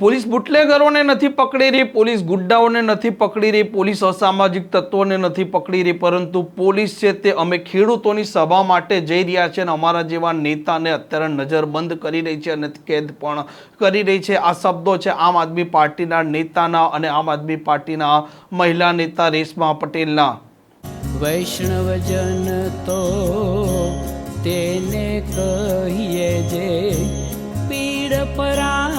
Police બુટલેગરોને નથી પકડી રહી, પોલીસ ગુડ્ડાઓને નથી પકડી રહી, પોલીસ અસામાજિક તત્વોને નથી પકડી રહી, પરંતુ પોલીસ છે તે અમે ખેડૂતોની સભા માટે જઈ રહ્યા છે અને અમારા જેવા નેતાને અત્યારે નજરબંધ કરી રહી છે અને કેદ પણ કરી રહી છે. આ શબ્દો છે આમ આદમી પાર્ટીના નેતાના અને આમ આદમી પાર્ટીના મહિલા નેતા રેશમા પટેલના. વૈષ્ણવજન તો તેને કહીએ જે પીડ પરાઈ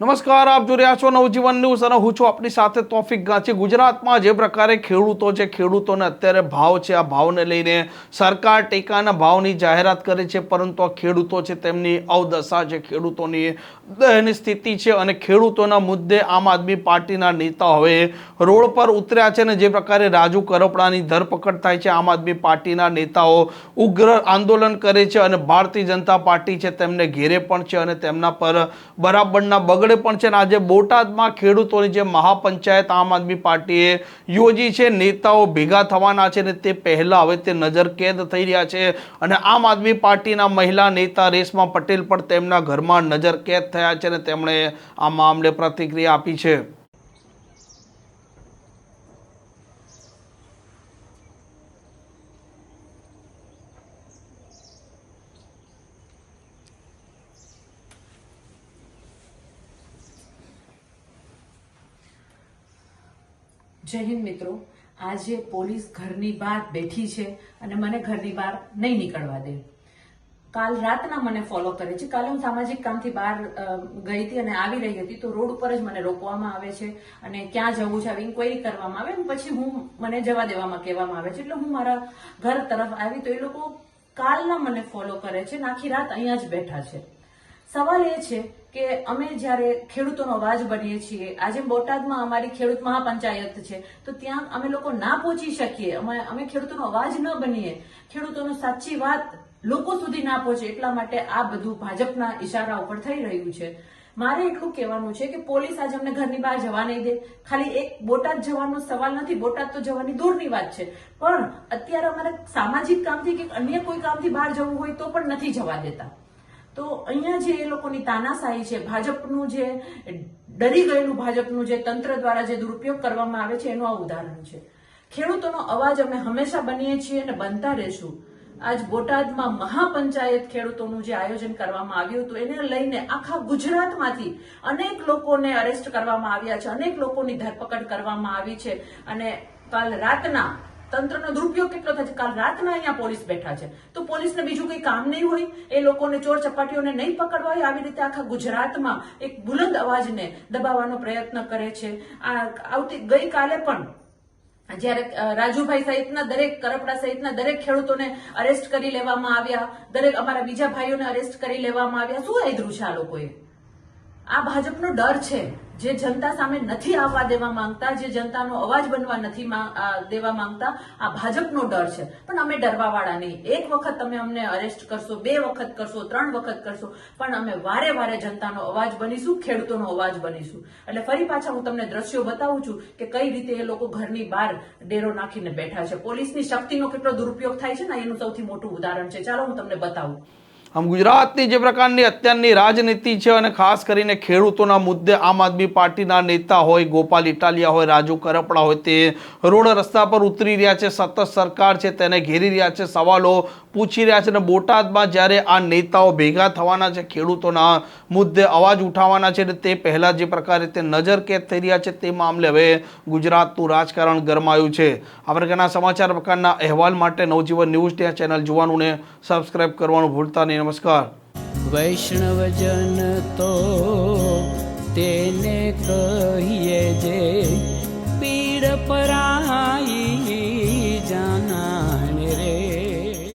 નમસ્કાર, આપ જોઈ રહ્યા છો નવજીવન ન્યૂઝ અને હું છું આપણી સાથે તોફિક ગાંચી. ગુજરાતમાં જે પ્રકારે ખેડૂતો છે, ખેડૂતોને અત્યારે ભાવ છે, આ ભાવને લઈને સરકાર ટેકાના ભાવની જાહેરાત કરે છે, પરંતુ આ ખેડૂતો છે તેમની અવદશા છે, ખેડૂતોની દયનીય સ્થિતિ છે અને ખેડૂતોના મુદ્દે આમ આદમી પાર્ટીના નેતા હવે રોડ પર ઉતર્યા છે અને જે પ્રકારે રાજુ કરપડાની ધરપકડ થાય છે, આમ આદમી પાર્ટીના નેતાઓ ઉગ્ર આંદોલન કરે છે અને ભારતીય જનતા પાર્ટી છે, તેમને ઘેરે પણ છે અને તેમના પર બરાબરના બગડે પણ છે અને આજે બોટાદમાં ખેડૂતોની જે મહાપંચાયત આમ આદમી પાર્ટીએ યોજી છે, નેતાઓ ભેગા થવાના છે ને તે પહેલાં હવે તે નજર કેદ થઈ રહ્યા છે. અને આમ આદમી પાર્ટીના મહિલા નેતા રેશમા પટેલ પણ તેમના ઘરમાં નજર કેદ થયા છે ને તેમણે આ મામલે પ્રતિક્રિયા આપી છે. જય હિન્દ મિત્રો. આજે પોલીસ ઘરની બહાર બેઠી છે અને મને ઘરની બહાર નહીં નીકળવા દે. કાલ રાતના મને ફોલો કરે છે. કાલે હું સામાજિક કામથી બહાર ગઈ હતી અને આવી રહી હતી તો રોડ ઉપર જ મને રોકવામાં આવે છે અને ક્યાં જવું છે, આવી ઇન્કવાયરી કરવામાં આવે પછી હું, મને જવા દેવામાં, કહેવામાં આવે છે. એટલે હું મારા ઘર તરફ આવી તો એ લોકો કાલના મને ફોલો કરે છે આખી રાત અહીંયા જ બેઠા છે. સવાલ એ છે કે અમે જ્યારે ખેડૂતોનો અવાજ બનીએ છીએ, આજે બોટાદમાં અમારી ખેડૂત મહાપંચાયત છે, તો ત્યાં અમે લોકો ના પહોંચી શકીએ? અમે અમે ખેડૂતોનો અવાજ ન બનીએ? ખેડૂતોનો સાચી વાત લોકો સુધી ના પહોંચે, એટલા માટે આ બધું ભાજપના ઇશારા ઉપર થઈ રહ્યું છે. મારે એટલું કહેવાનું છે કે પોલીસ આજે અમને ઘરની બહાર જવા નહીં દે. ખાલી એક બોટાદ જવાનો સવાલ નથી, બોટાદ તો જવાની દૂરની વાત છે. પણ અત્યારે અમારે સામાજિક કામથી કે અન્ય કોઈ કામથી બહાર જવું હોય તો પણ નથી જવા દેતા. તો અહીંયા જે એ લોકોની તાનાશાહી છે, ભાજપનું જે, ડરી ગયેલું ભાજપનું જે તંત્ર દ્વારા જે દુરુપયોગ કરવામાં આવે છે, એનું આ ઉદાહરણ છે. ખેડૂતોનો અવાજ અમે હંમેશા બનીએ છીએ અને બનતા રહેશું. આજ બોટાદમાં મહાપંચાયત ખેડૂતોનું જે આયોજન કરવામાં આવ્યું હતું, એને લઈને આખા ગુજરાતમાંથી અનેક લોકોને અરેસ્ટ કરવામાં આવ્યા છે, અનેક લોકોની ધરપકડ કરવામાં આવી છે. અને કાલ રાતના તંત્રનો દુરુપયોગ કેટલો થાય છે? કાલ રાતના અહીંયા પોલીસ બેઠા છે. તો પોલીસને બીજું કંઈ કામ નહીં હોય, એ લોકોને ચોર ચપાટીઓને નહીં પકડવા હોય, આવી રીતે આખા ગુજરાતમાં એક બુલંદ અવાજને દબાવવાનો પ્રયત્ન કરે છે. આ આવતી ગઈકાલે પણ જ્યારે રાજુભાઈ સહિતના દરેક, કરપડા સહિતના દરેક ખેડૂતોને અરેસ્ટ કરી લેવામાં આવ્યા, દરેક અમારા બીજા ભાઈઓને અરેસ્ટ કરી લેવામાં આવ્યા. શું આદરું આ લોકોએ? આ ભાજપનો ડર છે. જે જનતા સામે નથી આવવા દેવા માંગતા, જે જનતાનો અવાજ બનવા નથી દેવા માંગતા, આ ભાજપનો ડર છે. પણ અમે ડરવા વાળા નહીં. એક વખત તમે અમને અરેસ્ટ કરશો, બે વખત કરશો, ત્રણ વખત કરશો, પણ અમે વારે વારે જનતાનો અવાજ બનીશું, ખેડૂતોનો અવાજ બનીશું. એટલે ફરી પાછા હું તમને દ્રશ્યો બતાવું છું કે કઈ રીતે એ લોકો ઘરની બહાર ડેરો નાખીને બેઠા છે. પોલીસની શક્તિનો કેટલો દુરુપયોગ થાય છે ને, એનું સૌથી મોટું ઉદાહરણ છે. ચાલો હું તમને બતાવું. આમ ગુજરાતની જે પ્રકારની અત્યારની રાજનીતિ છે અને ખાસ કરીને ખેડૂતોના મુદ્દે આમ આદમી પાર્ટીના નેતા હોય, ગોપાલ ઇટાલિયા હોય, રાજુ કરપડા હોય, તે રોડ રસ્તા પર ઉતરી રહ્યા છે, સતત સરકાર છે તેને ઘેરી રહ્યા છે, સવાલો પૂછી રહ્યા છે અને બોટાદમાં જ્યારે આ નેતાઓ ભેગા થવાના છે, ખેડૂતોના મુદ્દે અવાજ ઉઠાવવાના છે તે પહેલાં જે પ્રકારે તે નજર કેદ થઈ રહ્યા છે તે મામલે હવે ગુજરાતનું રાજકારણ ગરમાયું છે. આ પ્રકારના સમાચાર પ્રકારના અહેવાલ માટે નવજીવન ન્યૂઝ ડે ચેનલ જોવાનું ને સબસ્ક્રાઈબ કરવાનું ભૂલતા નહીં. મંડળીને નમસ્કાર. વૈષ્ણવજન તો તેને કહીએ જે પીડ પરાઈ